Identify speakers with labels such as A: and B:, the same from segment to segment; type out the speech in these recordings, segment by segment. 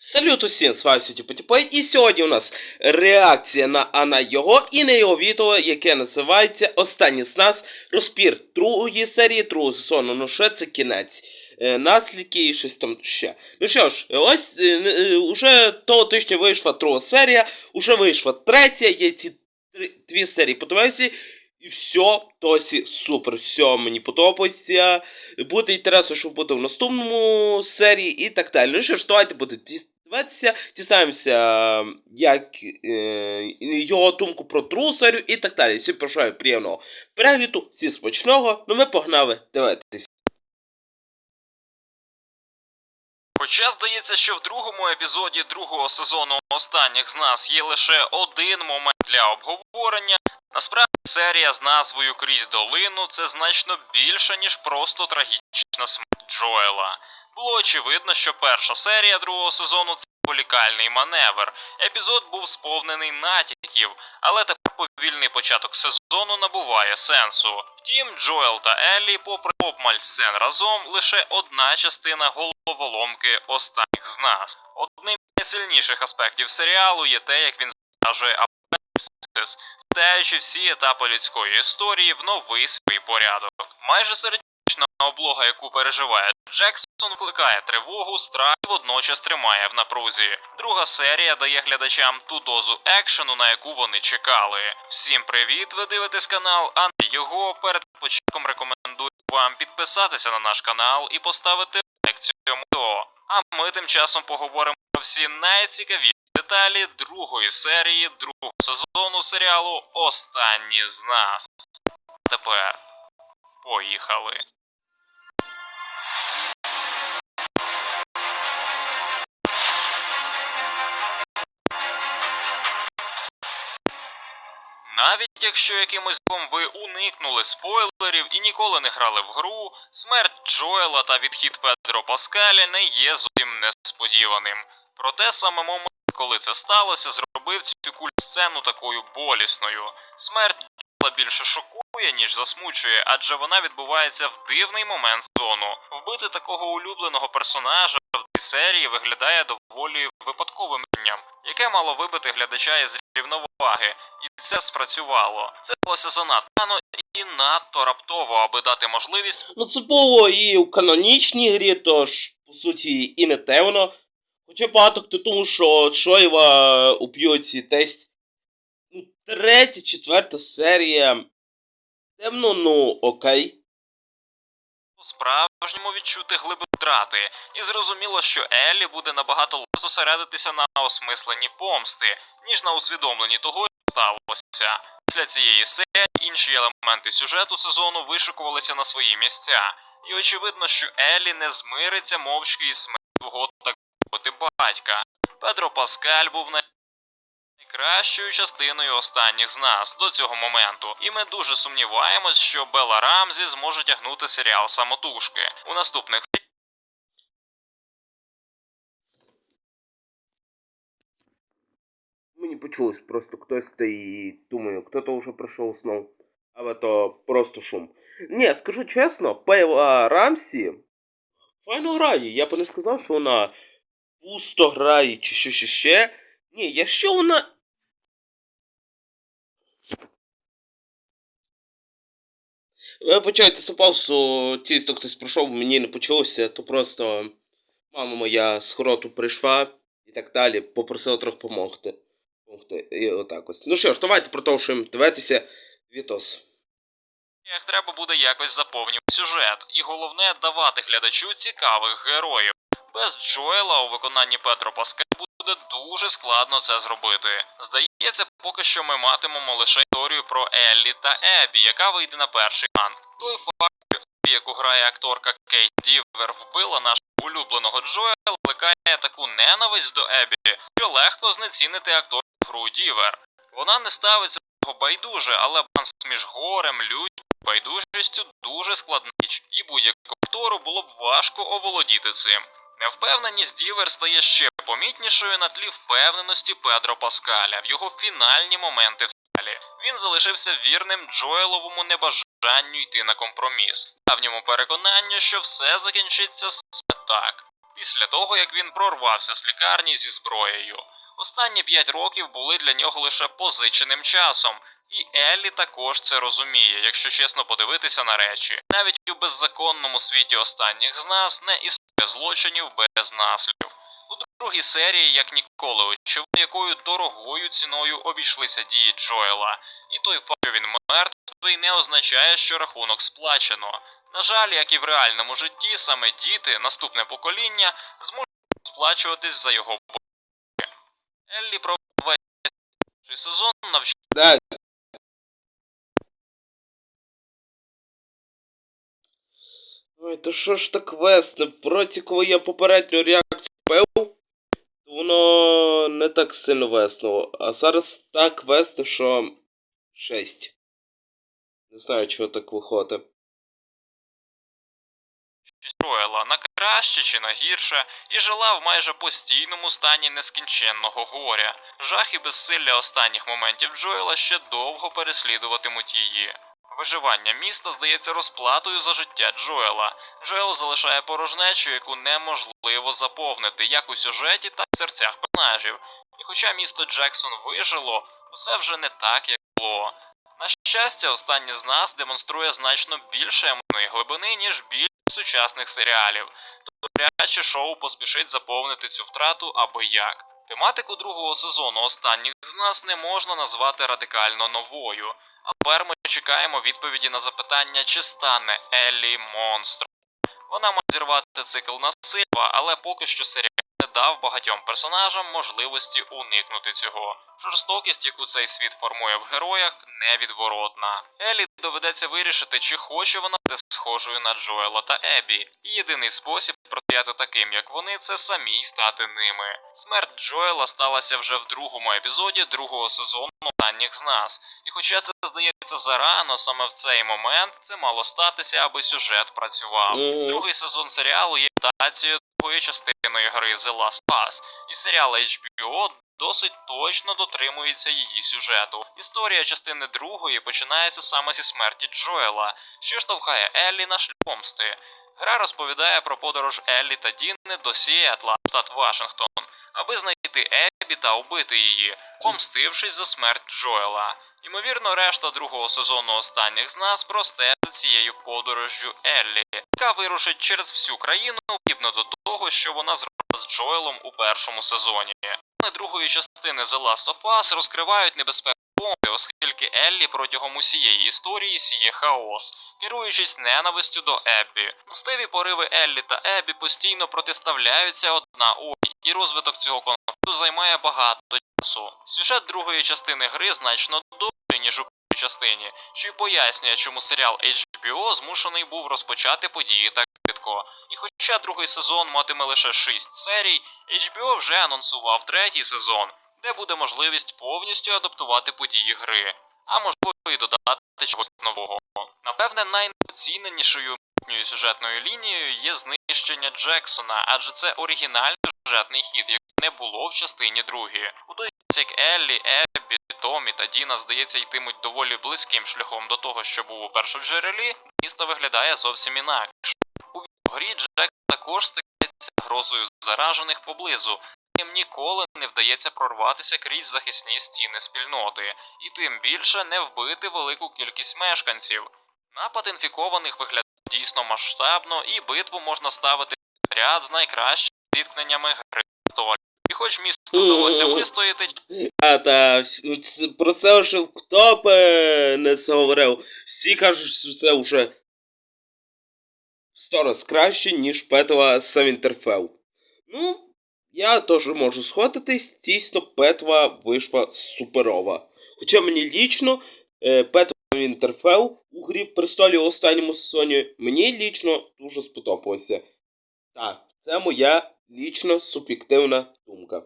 A: Салют усім, з вами Сюті Потіпой, і сьогодні у нас реакція на Ана його і на його відео, яке називається Останній з нас розпір другої серії, другого сезону. Ну що це кінець. Е, наслідки і щось там ще. Ну що ж, ось е, е, уже того тижня вийшла друга серія, уже вийшла третя, є ці три, дві серії подивився, і все, досі супер, все мені подобається. Буде інтересно, що буде в наступному серії і так далі. Ну що ж, давайте будемо дивитися, дізнаємося, як е, його думку про другу серію і так далі. Всім бажаю приємного перегляду, всі смачного, ну ми погнали дивитися.
B: Хоча здається, що в другому епізоді другого сезону останніх з нас є лише один момент для обговорення, насправді серія з назвою Крізь долину це значно більше, ніж просто трагічна смерть Джоела. Було очевидно, що перша серія другого сезону це полікальний маневр. Епізод був сповнений натяків, але тепер повільний початок сезону набуває сенсу. Втім, Джоел та Еллі, попри обмаль сцен разом, лише одна частина головоломки останніх з нас. Одним найсильніших аспектів серіалу є те, як він зображує апокаліпсис, вдаючи всі етапи людської історії в новий свій порядок. Майже середньовічна облога, яку переживає Джексон, викликає тривогу, страх і водночас тримає в напрузі. Друга серія дає глядачам ту дозу екшену, на яку вони чекали. Всім привіт! Ви дивитесь канал, а не його перед початком рекомендую вам підписатися на наш канал і поставити лайк цьому відео. А ми тим часом поговоримо про всі найцікавіші деталі другої серії другого сезону серіалу Останні з нас. Тепер поїхали. Навіть якщо якимось ви уникнули спойлерів і ніколи не грали в гру, смерть Джоела та відхід Педро Паскаля не є зовсім несподіваним. Проте саме момент, коли це сталося, зробив цю культ-сцену такою болісною. Смерть більше шокує, ніж засмучує, адже вона відбувається в дивний момент зону. Вбити такого улюбленого персонажа в цій серії виглядає доволі випадковим рішенням, яке мало вибити глядача із рівноваги. І це спрацювало. Це сталося занадто рано і надто раптово, аби дати можливість
A: Ну це було і у канонічній грі, тож, по суті, і не темно. Хоча багато хто думав, що Шоєва уб'ють десь ну, третя, четверта серія. Темно, ну окей.
B: по-справжньому відчути глибину втрати, і зрозуміло, що Еллі буде набагато легше зосередитися на осмисленні помсти, ніж на усвідомленні того, що сталося. Після цієї серії інші елементи сюжету сезону вишикувалися на свої місця, і очевидно, що Еллі не змириться мовчки із смертю свого так батька. Педро Паскаль був най- найкращою частиною останніх з нас до цього моменту, і ми дуже сумніваємось, що Белла Рамзі зможе тягнути серіал самотужки. У наступних
A: Мені почулось просто хтось стоїть, думаю, хто-то вже прийшов знов. Але то просто шум. Ні, скажу чесно, Пейла Рамсі файно грає. Я б не сказав, що вона пусто грає чи що ще ще. Ні, якщо вона. Вибачайте за паузу, тісто хтось пройшов, мені не почулося, то просто мама моя з хороту прийшла і так далі, попросила трохи допомогти. Помогти. І отак ось. Ну що ж, давайте продовжуємо дивитися Вітос.
B: Як треба буде якось заповнювати сюжет, і головне давати глядачу цікавих героїв. Без Джоела у виконанні Петро Паскаль буде дуже складно це зробити. Здається, поки що ми матимемо лише історію про Еллі та Ебі, яка вийде на перший план. Той факт, що Ебі, яку грає акторка Кейт Дівер, вбила нашого улюбленого Джоела, викликає таку ненависть до Ебі, що легко знецінити акторку гру Дівер. Вона не ставиться до цього байдуже, але баланс між горем, людьми байдужістю дуже складна річ, і будь-якому актору було б важко оволодіти цим. Невпевненість Дівер стає ще помітнішою на тлі впевненості Педро Паскаля в його фінальні моменти в серіалі. Він залишився вірним Джоеловому небажанню йти на компроміс, давньому переконанню, що все закінчиться саме так. після того як він прорвався з лікарні зі зброєю. Останні п'ять років були для нього лише позиченим часом, і Еллі також це розуміє, якщо чесно подивитися на речі. Навіть у беззаконному світі останніх з нас не існує злочинів без наслідків. У другій серії, як ніколи, очевидно, якою дорогою ціною обійшлися дії Джоела, і той факт, що він мертвий, не означає, що рахунок сплачено. На жаль, як і в реальному житті, саме діти, наступне покоління, зможуть сплачуватись за його борги. Еллі про сезон навчає
A: Ой, то що ж так вести? Вроді, коли я попередню реакцію пив, то воно не так сильно весело. А зараз так вести, що 6. Не знаю, чого так виходить.
B: Джоела на краще чи на гірше, і жила в майже постійному стані нескінченного горя. Жах і безсилля останніх моментів Джоела ще довго переслідуватимуть її. Виживання міста здається розплатою за життя Джоела. Джоел залишає порожнечу, яку неможливо заповнити, як у сюжеті, так і в серцях персонажів. І хоча місто Джексон вижило, все вже не так, як було. На щастя, останнє з нас демонструє значно більше емоційної глибини, ніж більшість сучасних серіалів. Добряче шоу поспішить заповнити цю втрату аби як. Тематику другого сезону останніх з нас не можна назвати радикально новою. А тепер ми чекаємо відповіді на запитання, чи стане Еллі монстром. Вона має зірвати цикл насильства, але поки що серіал дав багатьом персонажам можливості уникнути цього. Жорстокість, яку цей світ формує в героях, невідворотна. Елі доведеться вирішити, чи хоче вона бути схожою на Джоела та Ебі. І єдиний спосіб протистояти таким, як вони, це самій стати ними. Смерть Джоела сталася вже в другому епізоді другого сезону останніх з нас. І хоча це здається зарано, саме в цей момент це мало статися, аби сюжет працював. Другий сезон серіалу є адаптацією частини гри The Last of Us, і серіал HBO досить точно дотримується її сюжету. Історія частини другої починається саме зі смерті Джоела, що штовхає Еллі на шлях помсти. Гра розповідає про подорож Еллі та Діни до Сіетла, штат Вашингтон, аби знайти Ебі та убити її, помстившись за смерть Джоела. Ймовірно, решта другого сезону останніх з нас простежить за цією подорожжю Еллі, яка вирушить через всю країну, подібно до того, що вона зробила з Джоелом у першому сезоні. Плани другої частини The Last of Us розкривають небезпеку бомби, оскільки Еллі протягом усієї історії сіє хаос, керуючись ненавистю до Еббі. Мстиві пориви Еллі та Еббі постійно протиставляються одна одній, і розвиток цього конфлікту займає багато часу. Сюжет другої частини гри значно довший, ніж у частині, що й пояснює, чому серіал HBO змушений був розпочати події так швидко. І хоча другий сезон матиме лише 6 серій, HBO вже анонсував третій сезон, де буде можливість повністю адаптувати події гри, а можливо і додати чогось нового. Напевне, найнеоціненішою майбутньою сюжетною лінією є знищення Джексона, адже це оригінальний сюжетний хід, який не було в частині другій. У той час як Еллі, Еббі, Томі та Діна, здається, йтимуть доволі близьким шляхом до того, що був у першоджерелі, місто виглядає зовсім інакше. У грі Джек також стикається грозою заражених поблизу. Їм ніколи не вдається прорватися крізь захисні стіни спільноти, і тим більше не вбити велику кількість мешканців. Напад інфікованих виглядає дійсно масштабно, і битву можна ставити ряд з найкращими зіткненнями гри столі. Хоч місту вдалося вистояти
A: А, та про це вже хто б е, не це говорив. Всі кажуть, що це вже в сто раз краще, ніж петва Савінтерфел. Ну, я теж можу сходитись, дійсно петва вийшла суперова. Хоча мені лічно е, петва Вінтерфел у грі престолі у останньому сезоні мені лічно дуже сподобалося. Так, це моя лічно суб'єктивна думка.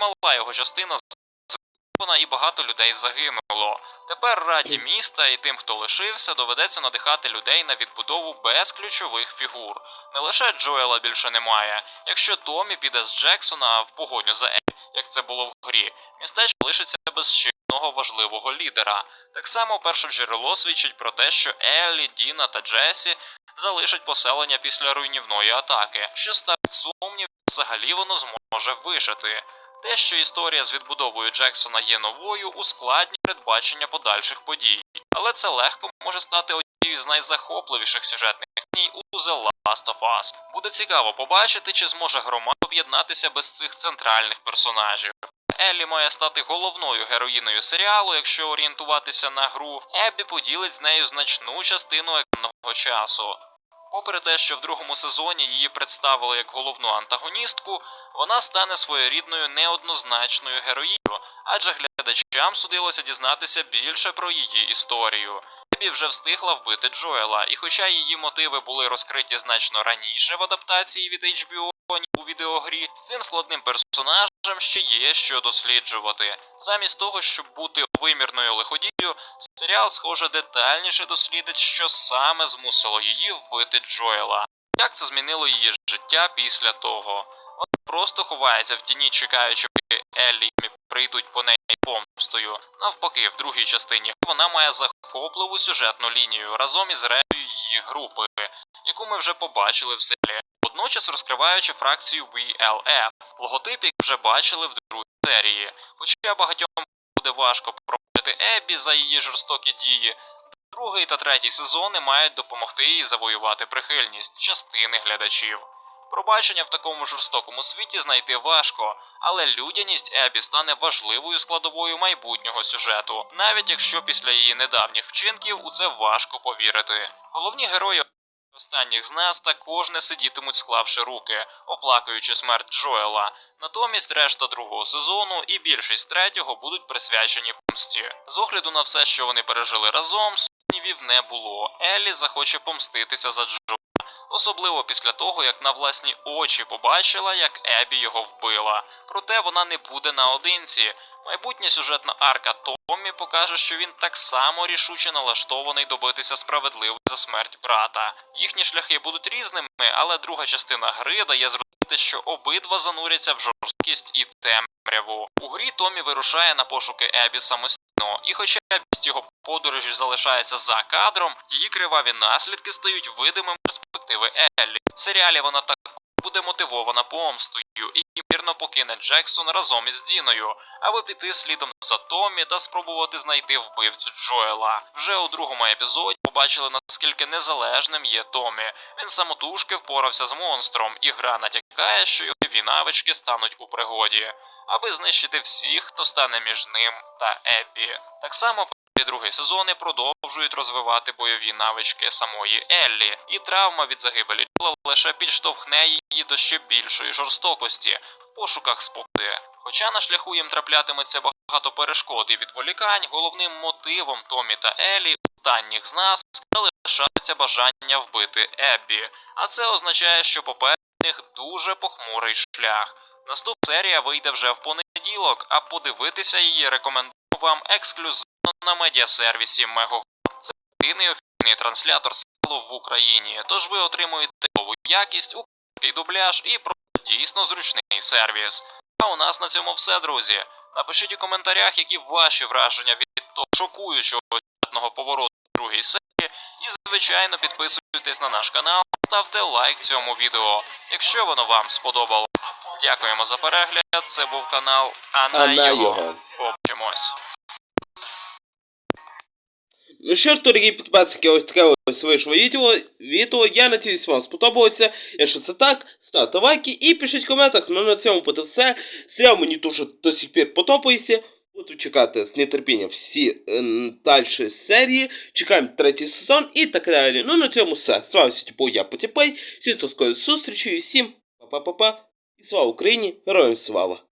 B: мала його частина зруйнована і багато людей загинуло. Тепер раді міста і тим, хто лишився, доведеться надихати людей на відбудову без ключових фігур. Не лише Джоела більше немає. Якщо Томі піде з Джексона в погоню за Ель, як це було в грі, містечко лишиться без ще одного важливого лідера. Так само перше джерело свідчить про те, що Еллі, Діна та Джесі залишить поселення після руйнівної атаки, що ставить сумнів, взагалі воно зможе вижити. Те, що історія з відбудовою Джексона є новою, ускладнює передбачення подальших подій, але це легко може стати однією з найзахопливіших сюжетних ліній у The Last of Us. Буде цікаво побачити, чи зможе громада об'єднатися без цих центральних персонажів. Еллі має стати головною героїною серіалу, якщо орієнтуватися на гру. Еббі поділить з нею значну частину екранного часу. Попри те, що в другому сезоні її представили як головну антагоністку, вона стане своєрідною неоднозначною героїною, адже глядачам судилося дізнатися більше про її історію. Еббі вже встигла вбити Джоела, і хоча її мотиви були розкриті значно раніше в адаптації від HBO у відеогрі, цим складним персонажем ще є що досліджувати. Замість того, щоб бути вимірною лиходією, серіал, схоже, детальніше дослідить, що саме змусило її вбити Джоела. Як це змінило її життя після того? Вона просто ховається в тіні, чекаючи, поки Еллі прийдуть по неї помстою. Навпаки, в другій частині вона має захопливу сюжетну лінію разом із реєю її групи, яку ми вже побачили в серіалі. Водночас розкриваючи фракцію VLF, логотип, який вже бачили в другій серії. Хоча багатьом буде важко пробачити Еббі за її жорстокі дії, другий та третій сезони мають допомогти їй завоювати прихильність частини глядачів. Пробачення в такому жорстокому світі знайти важко, але людяність Ебі стане важливою складовою майбутнього сюжету, навіть якщо після її недавніх вчинків у це важко повірити. Головні герої останніх з нас також не сидітимуть склавши руки, оплакуючи смерть Джоела. Натомість решта другого сезону і більшість третього будуть присвячені помсті. З огляду на все, що вони пережили разом, сумнівів не було. Еллі захоче помститися за Джоела. Особливо після того, як на власні очі побачила, як Ебі його вбила. Проте вона не буде наодинці. Майбутня сюжетна арка Томмі покаже, що він так само рішуче налаштований добитися справедливості за смерть брата. Їхні шляхи будуть різними, але друга частина гри дає зрозуміти, що обидва зануряться в жорсткість і темряву. У грі Томмі вирушає на пошуки Ебі самостійно, і хоча більшість його подорожі залишається за кадром, її криваві наслідки стають видимими перспективи Еллі. В серіалі вона так буде мотивована помстою і ймірно покине Джексон разом із Діною, аби піти слідом за Томмі та спробувати знайти вбивцю Джоела. Вже у другому епізоді побачили наскільки незалежним є Томмі. Він самотужки впорався з монстром, і гра натякає, що його дві навички стануть у пригоді, аби знищити всіх, хто стане між ним та Еббі. Так само другий сезони продовжують розвивати бойові навички самої Еллі, і травма від загибелі Джоела лише підштовхне її до ще більшої жорстокості в пошуках спокою. Хоча на шляху їм траплятиметься багато перешкод і відволікань, головним мотивом Томі та Еллі останніх з нас залишається бажання вбити Еббі, а це означає, що попереду них дуже похмурий шлях. Наступна серія вийде вже в понеділок, а подивитися її рекомендую вам ексклюзивно на медіасервісі Мегого. Це єдиний офіційний транслятор серіалу в Україні, тож ви отримуєте нову якість, український дубляж і про дійсно зручний сервіс. А у нас на цьому все, друзі. Напишіть у коментарях, які ваші враження від того шокуючого сюжетного повороту другій серії. І, звичайно, підписуйтесь на наш канал, ставте лайк цьому відео, якщо воно вам сподобало. Дякуємо за перегляд. Це був канал Ана його. Побачимось.
A: Що ж, дорогі підписники, ось таке ось вийшло відео. відео. Я надіюсь, вам сподобалося. Якщо це так, ставте лайки і пишіть в коментах. Ну на цьому буде все. Серіал мені дуже до сих пір подобається. Буду чекати з нетерпінням всі е, далі серії. Чекаємо третій сезон і так далі. Ну на цьому все. З вами сьогодні був я Потіпей. Всім до скорої зустрічі і всім па-па-па-па. І слава Україні! Героям слава!